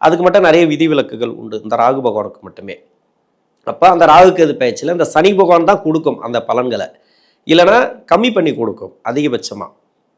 அதுக்கு மட்டும் நிறைய விதிவிலக்குகள் உண்டு. இந்த ராகு பகவானுக்கு மட்டுமே. அப்போ அந்த ராகுக்கு எது பயிற்சியில் இந்த சனி பகவான் தான் கொடுக்கும் அந்த பலன்களை. இல்லைன்னா கம்மி பண்ணி கொடுக்கும் அதிகபட்சமாக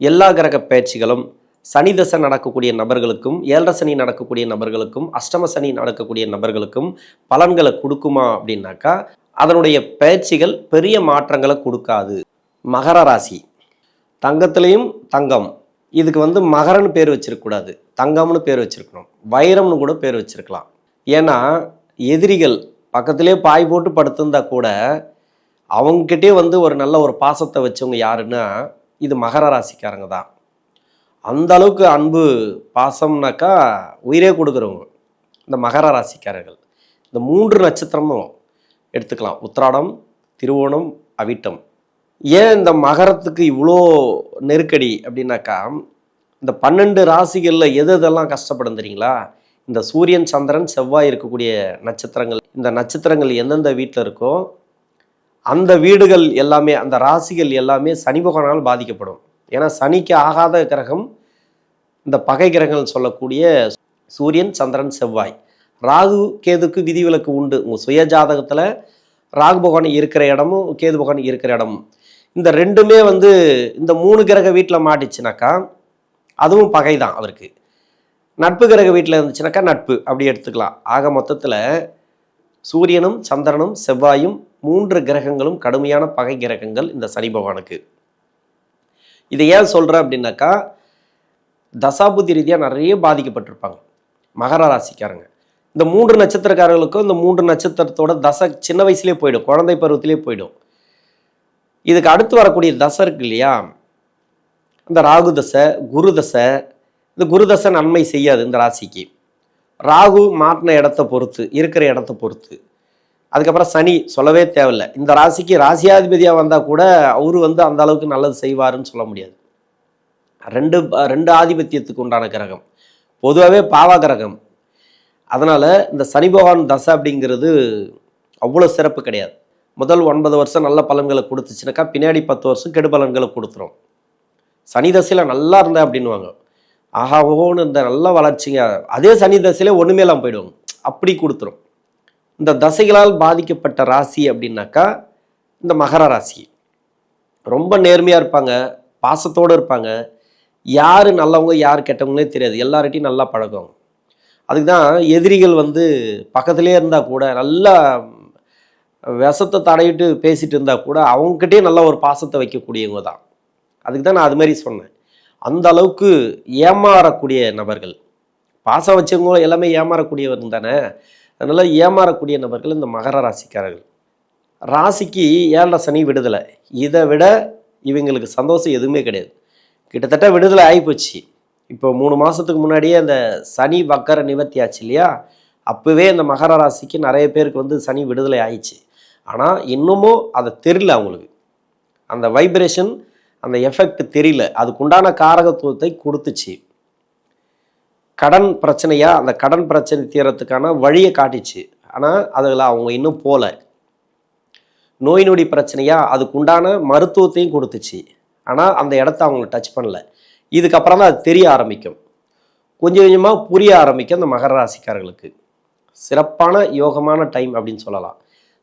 எல்லா கிரக பயிற்சிகளும் சனி தசை நடக்கக்கூடிய நபர்களுக்கும் ஏழரை சனி நடக்கக்கூடிய நபர்களுக்கும் அஷ்டம சனி நடக்கக்கூடிய நபர்களுக்கும் பலன்களை கொடுக்குமா அப்படின்னாக்கா அதனுடைய பயிற்சிகள் பெரிய மாற்றங்களை கொடுக்காது. மகர ராசி. தங்கத்திலையும் தங்கம். இதுக்கு வந்து மகரன்னு பேர் வச்சிருக்கக்கூடாது தங்கம்னு பேர் வச்சிருக்கணும். வைரம்னு கூட பேர் வச்சிருக்கலாம். ஏன்னா எதிரிகள் பக்கத்திலே பாய் போட்டு படுத்திருந்தா கூட அவங்கக்கிட்டே வந்து ஒரு நல்ல ஒரு பாசத்தை வச்சவங்க யாருன்னா இது மகர ராசிக்காரங்க தான். அந்த அளவுக்கு அன்பு பாசம்னாக்கா உயிரே கொடுக்குறவங்க இந்த மகர ராசிக்காரர்கள். இந்த மூன்று நட்சத்திரமும் எடுத்துக்கலாம். உத்திராடம் திருவோணம் அவிட்டம். ஏன் இந்த மகரத்துக்கு இவ்வளோ நெருக்கடி அப்படின்னாக்கா இந்த பன்னெண்டு ராசிகளில் எது எதெல்லாம் கஷ்டப்படும் தெரியுங்களா? இந்த சூரியன் சந்திரன் செவ்வாய் இருக்கக்கூடிய நட்சத்திரங்கள். இந்த நட்சத்திரங்கள் எந்தெந்த வீட்டில் இருக்கோ அந்த வீடுகள் எல்லாமே அந்த ராசிகள் எல்லாமே சனி பகவானால் பாதிக்கப்படும். ஏன்னா சனிக்கு ஆகாத கிரகம் இந்த பகை கிரகங்கள் சொல்லக்கூடிய சூரியன் சந்திரன் செவ்வாய். ராகு கேதுக்கு விதிவிலக்கு உண்டு. உங்கள் சுய ஜாதகத்தில் ராகு பகவான் இருக்கிற இடமும் கேது பகவான் இருக்கிற இடமும். இந்த ரெண்டுமே வந்து இந்த மூணு கிரக வீட்டில் மாட்டிச்சுனாக்கா அதுவும் பகை தான் அவருக்கு. நட்பு கிரக வீட்டில் இருந்துச்சுனாக்கா நட்பு அப்படி எடுத்துக்கலாம். ஆக மொத்தத்தில் சூரியனும் சந்திரனும் செவ்வாயும் மூன்று கிரகங்களும் கடுமையான பகை கிரகங்கள் இந்த சனி பகவானுக்கு. இதை ஏன் சொல்கிறேன் அப்படின்னாக்கா தசாபுத்தி ரீதியாக நிறைய பாதிக்கப்பட்டிருப்பாங்க. மகர ராசிக்காரங்க. இந்த மூன்று நட்சத்திரக்காரர்களுக்கும் இந்த மூன்று நட்சத்திரத்தோட தசை சின்ன வயசுலேயே போயிடும். குழந்தை பருவத்திலே போயிடும். இதுக்கு அடுத்து வரக்கூடிய தசை இருக்கு இல்லையா? இந்த ராகு தசை குரு தசை இந்த குரு தசை நன்மை செய்யாது இந்த ராசிக்கு. ராகு மாட்டின இடத்த பொறுத்து இருக்கிற இடத்த பொறுத்து. அதுக்கப்புறம் சனி சொல்லவே தேவையில்லை. இந்த ராசிக்கு ராசியாதிபதியாக வந்தால் கூட அவரு வந்து அந்த அளவுக்கு நல்லது செய்வாருன்னு சொல்ல முடியாது. ரெண்டு ரெண்டு ஆதிபத்தியத்துக்கு உண்டான கிரகம். பொதுவாகவே பாவா கிரகம். அதனால் இந்த சனி பகவான் தசை அப்படிங்கிறது அவ்வளோ சிறப்பு கிடையாது. முதல் ஒன்பது வருஷம் நல்ல பலன்களை கொடுத்துச்சுனாக்கா பின்னாடி பத்து வருஷம் கெடு பலன்களை கொடுத்துரும். சனி தசையில் நல்லா இருந்தேன் அப்படின்வாங்க ஆஹா ஓன்னு இந்த நல்ல வளர்ச்சிங்க. அதே சனி தசையிலே ஒன்றுமே இல்லாமல் போயிடுவாங்க. அப்படி கொடுத்துரும். இந்த தசைகளால் பாதிக்கப்பட்ட ராசி அப்படின்னாக்கா இந்த மகர ராசி. ரொம்ப நேர்மையாக இருப்பாங்க பாசத்தோடு இருப்பாங்க. யார் நல்லவங்க யார் கெட்டவங்களே தெரியாது. எல்லார்கிட்டையும் நல்லா பழகுவாங்க. அதுக்கு தான் எதிரிகள் வந்து பக்கத்துலேயே இருந்தால் கூட நல்லா விஷத்தை தடையிட்டு பேசிட்டு இருந்தால் கூட அவங்ககிட்டயே நல்ல ஒரு பாசத்தை வைக்கக்கூடியவங்க தான். அதுக்கு தான் நான் அது மாதிரி சொன்னேன். அந்த அளவுக்கு ஏமாறக்கூடிய நபர்கள் பாசம் வச்சவங்க எல்லாமே ஏமாறக்கூடியவர் தானே? அதனால் ஏமாறக்கூடிய நபர்கள் இந்த மகர ராசிக்காரர்கள். ராசிக்கு ஏழரை சனி விடுதலை. இதை விட இவங்களுக்கு சந்தோஷம் எதுவுமே கிடையாது. கிட்டத்தட்ட விடுதலை ஆகிப்போச்சு இப்போ மூணு மாதத்துக்கு முன்னாடியே அந்த சனி வக்கர நிவர்த்தி ஆச்சு இல்லையா? அப்போவே இந்த மகர ராசிக்கு நிறைய பேருக்கு வந்து சனி விடுதலை ஆயிடுச்சு. ஆனால் இன்னமும் அதை தெரியல அவங்களுக்கு. அந்த வைப்ரேஷன் அந்த எஃபெக்ட் தெரியல. அதுக்குண்டான காரகத்துவத்தை கொடுத்துச்சு. கடன் பிரச்சனையாக அந்த கடன் பிரச்சனை தீரத்துக்கான வழியை காட்டிச்சு. ஆனால் அதில் அவங்க இன்னும் போகல நோய் நொடி பிரச்சனையாக அதுக்குண்டான மருத்துவத்தையும் கொடுத்துச்சு. ஆனால் அந்த இடத்த அவங்கள டச் பண்ணல. இதுக்கப்புறம் தான் அது தெரிய ஆரம்பிக்கும். கொஞ்சம் கொஞ்சமாக புரிய ஆரம்பிக்கும் அந்த மகர ராசிக்காரர்களுக்கு. சிறப்பான யோகமான டைம் அப்படின்னு சொல்லலாம்.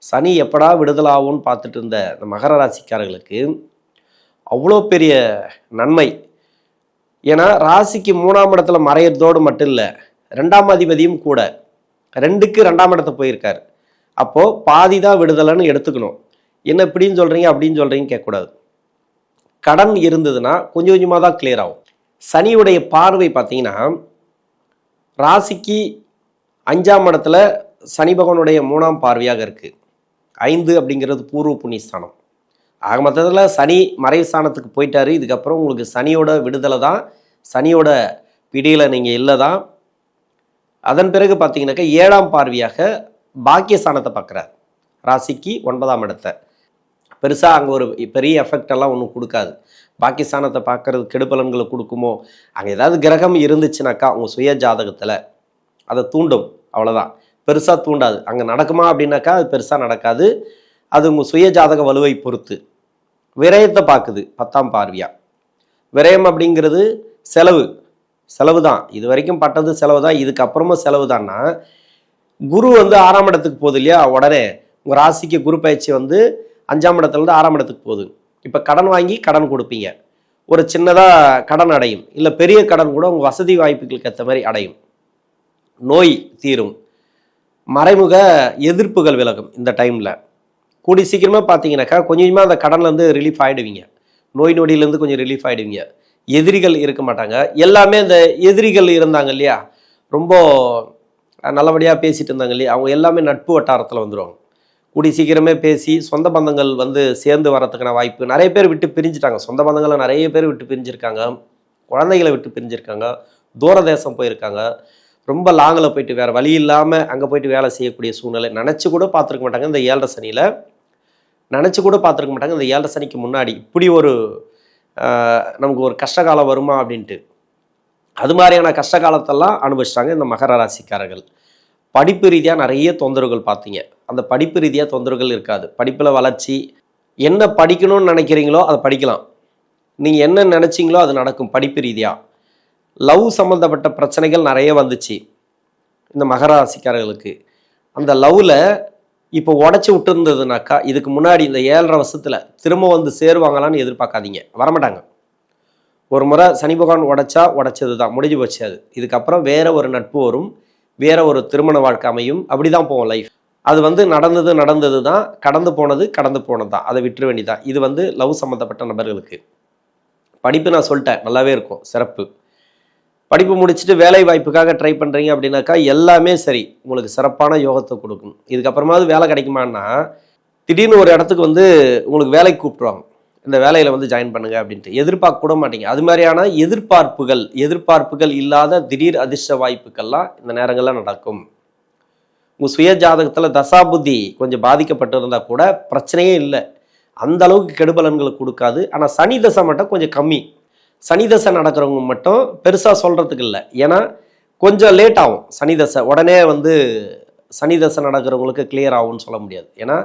சனி எப்படா விடுதலாகும்னு பார்த்துட்டு இருந்த இந்த மகர ராசிக்காரர்களுக்கு அவ்வளோ பெரிய நன்மை. ஏன்னா ராசிக்கு மூணாம் இடத்துல மறையிறதோடு மட்டும் இல்லை ரெண்டாம் அதிபதியும் கூட ரெண்டுக்கு ரெண்டாம் இடத்த போயிருக்காரு. அப்போது பாதி தான் விடுதலைன்னு எடுத்துக்கணும். என்ன இப்படின்னு சொல்கிறீங்க அப்படின்னு சொல்கிறீங்க கேட்கக்கூடாது. கடன் இருந்ததுன்னா கொஞ்சம் கொஞ்சமாக தான் கிளியர் ஆகும். சனியுடைய பார்வை பார்த்தீங்கன்னா ராசிக்கு அஞ்சாம் இடத்துல சனி பகவானுடைய மூணாம் பார்வையாக இருக்குது ஐந்து அப்படிங்கிறது பூர்வ புண்ணியஸ்தானம். ஆக மொத்தத்தில் சனி மறைவு ஸ்தானத்துக்கு போயிட்டாரு. இதுக்கப்புறம் உங்களுக்கு சனியோட விடுதலை தான். சனியோட பிடியில் நீங்கள் இல்லை தான். அதன் பிறகு பார்த்தீங்கன்னாக்கா ஏழாம் பார்வையாக பாக்கியஸ்தானத்தை பார்க்குறார். ராசிக்கு ஒன்பதாம் இடத்தை. பெருசாக அங்கே ஒரு பெரிய எஃபெக்ட் எல்லாம் ஒன்றும் கொடுக்காது. பாகிஸ்தானத்தை பார்க்கறது கெடுபலன்களை கொடுக்குமோ? அங்கே ஏதாவது கிரகம் இருந்துச்சுனாக்கா உங்கள் சுய ஜாதகத்தில் அதை தூண்டும். அவ்வளோதான் பெருசாக தூண்டாது. அங்கே நடக்குமா அப்படின்னாக்கா அது பெருசாக நடக்காது. அது உங்கள் சுய ஜாதக வலுவை பொறுத்து. விரயத்தை பார்க்குது பத்தாம் பார்வையா. விரயம் அப்படிங்கிறது செலவு. செலவு தான். இது வரைக்கும் பட்டது செலவு தான். இதுக்கப்புறமும் செலவு தான்னா குரு வந்து ஆறாம் இடத்துக்கு போகுது இல்லையா? உடனே உங்கள் ராசிக்கு குரு பயிற்சி வந்து அஞ்சாம் இடத்துலேருந்து ஆறாம் இடத்துக்கு போகுது. இப்போ கடன் வாங்கி கடன் கொடுப்பீங்க. ஒரு சின்னதாக கடன் அடையும். இல்லை பெரிய கடன் கூட உங்கள் வசதி வாய்ப்புகளுக்கு ஏற்ற மாதிரி அடையும். நோய் தீரும். மறைமுக எதிர்ப்புகள் விலகும் இந்த டைமில் கூடி சீக்கிரமாக பார்த்தீங்கன்னாக்கா கொஞ்சம் கொஞ்சமாக அந்த கடன்லேருந்து ரிலீஃப் ஆகிடுவீங்க நோய் நொடியிலேருந்து கொஞ்சம் ரிலீஃப் ஆகிடுவீங்க எதிரிகள் இருக்க மாட்டாங்க. எல்லாமே இந்த எதிரிகள் இருந்தாங்க இல்லையா? ரொம்ப நல்லபடியாக பேசிட்டு இருந்தாங்க இல்லையா? அவங்க எல்லாமே நட்பு வட்டாரத்தில் வந்துடுவாங்க கூடி சீக்கிரமே பேசி சொந்த பந்தங்கள் வந்து சேர்ந்து வரதுக்கான வாய்ப்பு நிறைய பேர் விட்டு பிரிஞ்சுட்டாங்க. சொந்த பந்தங்களை நிறைய பேர் விட்டு பிரிஞ்சிருக்காங்க. குழந்தைகளை விட்டு பிரிஞ்சிருக்காங்க. தூர தேசம் போயிருக்காங்க. ரொம்ப லாங்கில் போயிட்டு வேறு வழி இல்லாமல் அங்கே போயிட்டு வேலை செய்யக்கூடிய சூழ்நிலை நினச்சி கூட பார்த்துருக்க மாட்டாங்க. இந்த ஏழரை சனியில் நினச்சி கூட பார்த்துருக்க மாட்டாங்க. இந்த ஏழரை சனிக்கு முன்னாடி இப்படி ஒரு நமக்கு ஒரு கஷ்டகாலம் வருமா அப்படின்ட்டு. அது மாதிரியான கஷ்ட காலத்தெல்லாம் அனுபவிச்சிட்டாங்க இந்த மகர ராசிக்காரர்கள். படிப்பு ரீதியாக நிறைய தொந்தரவுகள் பார்த்தீங்க. அந்த படிப்பு ரீதியாக தொந்தரவுகள் இருக்காது. படிப்பில் வளர்ச்சி என்ன படிக்கணும்னு நினைக்கிறீங்களோ அதை படிக்கலாம். நீங்கள் என்ன நினச்சிங்களோ அது நடக்கும் படிப்பு ரீதியாக லவ் சம்மந்தப்பட்ட பிரச்சனைகள் நிறைய வந்துச்சு இந்த மகர ராசிக்காரர்களுக்கு. அந்த லவ்வில் இப்போ உடச்சி விட்டுருந்ததுனாக்கா இதுக்கு முன்னாடி இந்த ஏழரை வருஷத்தில் திரும்ப வந்து சேருவாங்களான்னு எதிர்பார்க்காதீங்க. வரமாட்டாங்க. ஒரு முறை சனி பகவான் உடைச்சா உடைச்சது தான் முடிஞ்சு போச்சு அது. இதுக்கப்புறம் வேற ஒரு நட்பு வரும் வேற ஒரு திருமண வாழ்க்கை அமையும். அப்படி தான் போவோம் லைஃப் அது வந்து நடந்தது நடந்தது தான் கடந்து போனது கடந்து போனது தான் அதை விட்டுற வேண்டியதான் இது வந்து லவ் சம்மந்தப்பட்ட நபர்களுக்கு. படிப்பு நான் சொல்லிட்டேன் நல்லாவே இருக்கும் சிறப்பு. படிப்பு முடிச்சுட்டு வேலை வாய்ப்புக்காக ட்ரை பண்ணுறீங்க அப்படின்னாக்கா எல்லாமே சரி. உங்களுக்கு சிறப்பான யோகத்தை கொடுக்கும். இதுக்கப்புறமாவது வேலை கிடைக்குமான்னா திடீர்னு ஒரு இடத்துக்கு வந்து உங்களுக்கு வேலைக்கு கூப்பிட்ருவாங்க இந்த வேலையில் வந்து ஜாயின் பண்ணுங்க அப்படின்ட்டு. எதிர்பார்க்க கூட மாட்டீங்க. அது மாதிரியான எதிர்பார்ப்புகள் எதிர்பார்ப்புகள் இல்லாத திடீர் அதிர்ஷ்ட வாய்ப்புகள்லாம் இந்த நேரங்களில் நடக்கும். உங்கள் சுய ஜாதகத்தில் தசாபுத்தி கொஞ்சம் பாதிக்கப்பட்டிருந்தா கூட பிரச்சனையே இல்லை. அந்த அளவுக்கு கெடுபலன்களை கொடுக்காது. ஆனால் சனி தசை மட்டும் கொஞ்சம் கம்மி. சனி தசை நடக்கிறவங்க மட்டும் பெருசாக சொல்கிறதுக்கு இல்லை. ஏன்னா கொஞ்சம் லேட் ஆகும் சனி தசை. உடனே வந்து சனி தசை நடக்கிறவங்களுக்கு கிளியர் ஆகும்னு சொல்ல முடியாது. ஏன்னா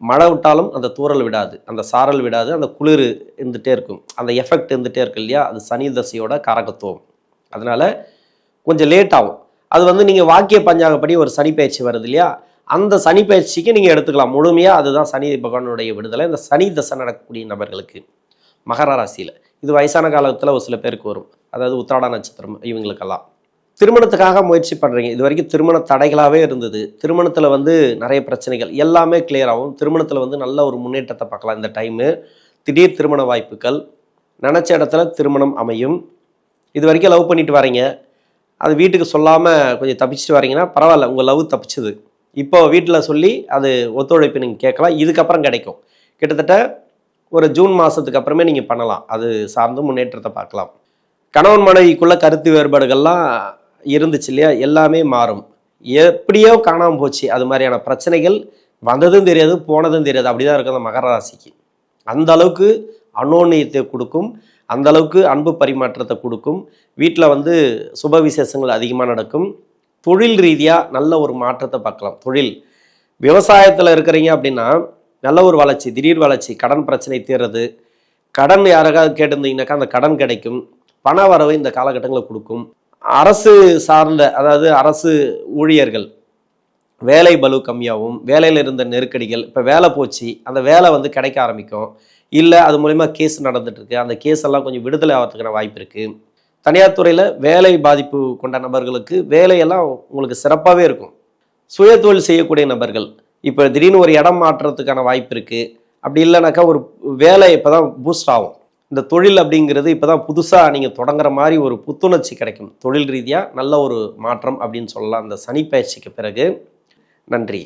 மழை விட்டாலும் அந்த தூறல் விடாது அந்த சாரல் விடாது அந்த குளிர் இருந்துகிட்டே இருக்கும். அந்த எஃபெக்ட் இருந்துகிட்டே இருக்கு இல்லையா? அது சனி தசையோட காரகத்துவம். அதனால் கொஞ்சம் லேட் ஆகும். அது வந்து நீங்கள் வாக்கிய பஞ்சாங்கப்படி ஒரு சனி பயிற்சி வருது இல்லையா? அந்த சனி பயிற்சிக்கு நீங்கள் எடுத்துக்கலாம். முழுமையாக அதுதான் சனி பகவானுடைய விடுதலை. இந்த சனி தசை நடக்கக்கூடிய நபர்களுக்கு. மகர ராசியில். இது வயசான காலத்தில் ஒரு சில பேருக்கு வரும். அதாவது உத்திராட நட்சத்திரம் இவங்களுக்கெல்லாம். திருமணத்துக்காக முயற்சி பண்ணுறீங்க இது வரைக்கும் திருமண தடைகளாகவே இருந்தது. திருமணத்தில் வந்து நிறைய பிரச்சனைகள். எல்லாமே clear ஆகும். திருமணத்தில் வந்து நல்ல ஒரு முன்னேற்றத்தை பார்க்கலாம். இந்த டைமு திடீர் திருமண வாய்ப்புகள். நினச்ச இடத்துல திருமணம் அமையும். இது வரைக்கும் லவ் பண்ணிட்டு வரீங்க. அது வீட்டுக்கு சொல்லாமல் கொஞ்சம் தப்பிச்சுட்டு வரீங்கன்னா பரவாயில்ல. உங்கள் லவ் தப்பிச்சுது. இப்போ வீட்டில் சொல்லி அது ஒத்துழைப்பு நீங்கள் கேட்கலாம். இதுக்கப்புறம் கிடைக்கும். கிட்டத்தட்ட ஒரு ஜூன் மாதத்துக்கு அப்புறமே நீங்கள் பண்ணலாம். அது சார்ந்து முன்னேற்றத்தை பார்க்கலாம். கணவன் மனைவிக்குள்ள கருத்து வேறுபாடுகள்லாம் இருந்துச்சு இல்லையா? எல்லாமே மாறும். எப்படியோ காணாமல் போச்சு. அது மாதிரியான பிரச்சனைகள் வந்ததும் தெரியாது போனதும் தெரியாது. அப்படிதான் இருக்கும் அந்த மகர ராசிக்கு. அந்த அளவுக்கு அனோன்யத்தை கொடுக்கும். அந்த அளவுக்கு அன்பு பரிமாற்றத்தை கொடுக்கும். வீட்டில் வந்து சுப விசேஷங்கள் அதிகமாக நடக்கும். தொழில் ரீதியாக நல்ல ஒரு மாற்றத்தை பார்க்கலாம். தொழில். விவசாயத்தில் இருக்கிறீங்க அப்படின்னா நல்ல ஒரு வளர்ச்சி திடீர் வளர்ச்சி கடன் பிரச்சனை தீர்றது. கடன் யாராவது கேட்டிருந்தீங்கன்னாக்கா அந்த கடன் கிடைக்கும். பண வரவு இந்த காலகட்டங்களில் கொடுக்கும். அரசு சார்ந்த அதாவது அரசு ஊழியர்கள் வேலை பலு கம்மியாகவும் வேலையில் இருந்த நெருக்கடிகள் இப்போ வேலை போச்சு அந்த வேலை வந்து கிடைக்க ஆரம்பிக்கும். இல்லை அது மூலிமா கேஸ் நடந்துட்டுருக்கு. அந்த கேஸ் எல்லாம் கொஞ்சம் விடுதலை ஆகிறதுக்கான வாய்ப்பு இருக்குது தனியார் துறையில் வேலை பாதிப்பு கொண்ட நபர்களுக்கு வேலையெல்லாம் உங்களுக்கு சிறப்பாகவே இருக்கும். சுய தொழில் செய்யக்கூடிய நபர்கள் இப்போ திடீர்னு ஒரு இடம் மாற்றுறதுக்கான வாய்ப்பு இருக்குது அப்படி இல்லைனாக்கா ஒரு வேலை இப்போ தான் பூஸ்ட் ஆகும். இந்த தொழில் அப்படிங்கிறது இப்போ தான் புதுசாக நீங்கள் தொடங்குற மாதிரி ஒரு புத்துணர்ச்சி கிடைக்கும். தொழில் ரீதியாக நல்ல ஒரு மாற்றம் அப்படின்னு சொல்லலாம். அந்த சனி பயிற்சிக்கு பிறகு. நன்றி.